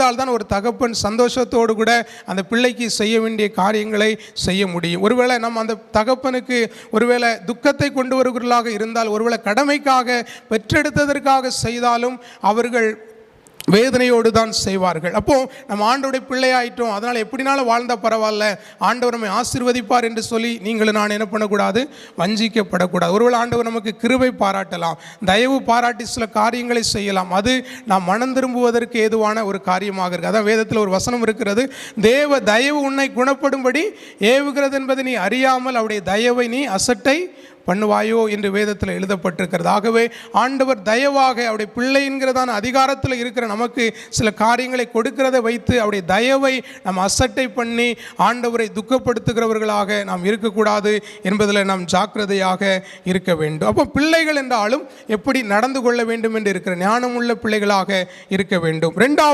தான் ஒரு தகப்பன் சந்தோஷத்தோடு கூட அந்த பிள்ளைக்கு செய்ய வேண்டிய காரியங்களை செய்ய முடியும். ஒருவேளை நம்ம அந்த தகப்பனுக்கு ஒருவேளை துக்கத்தை கொண்டு வருகிறவர்களாக இருந்தால் ஒருவேளை கடமைக்காக பெற்றெடுத்ததற்காக செய்தாலும் அவர்கள் வேதனையோடு தான் செய்வார்கள். அப்போ நம்ம ஆண்டோடைய பிள்ளையாயிட்டோம். அதனால் எப்படினாலும் வாழ்ந்த பரவாயில்ல. ஆண்டவர் நம்மை ஆசீர்வதிப்பார் என்று சொல்லி நீங்களும் நான் என்ன பண்ணக்கூடாது? வஞ்சிக்கப்படக்கூடாது. ஒருவேளை ஆண்டவர் நமக்கு கிருபை பாராட்டலாம். தயவு பாராட்டி சில காரியங்களை செய்யலாம். அது நாம் மனம் திரும்புவதற்கு ஏதுவான ஒரு காரியமாக இருக்குது அதான் வேதத்தில் ஒரு வசனம் இருக்கிறது. தேவ தயவு உன்னை குணப்படும்படி ஏவுகிறது என்பதை நீ அறியாமல் அவருடைய தயவை நீ அசட்டை பண்ணுவாயோ என்று வேதத்தில் எழுதப்பட்டிருக்கிறது. ஆகவே ஆண்டவர் தயவாக அவருடைய பிள்ளைங்கிறதான அதிகாரத்தில் இருக்கிற நமக்கு சில காரியங்களை கொடுக்கிறதை வைத்து அவருடைய தயவை நாம் அசட்டை பண்ணி ஆண்டவரை துக்கப்படுத்துகிறவர்களாக நாம் இருக்கக்கூடாது என்பதில் நாம் ஜாக்கிரதையாக இருக்க வேண்டும். அப்போ பிள்ளைகள் என்றாலும் எப்படி நடந்து கொள்ள வேண்டும் என்று இருக்கிற ஞானமுள்ள பிள்ளைகளாக இருக்க வேண்டும். ரெண்டாவது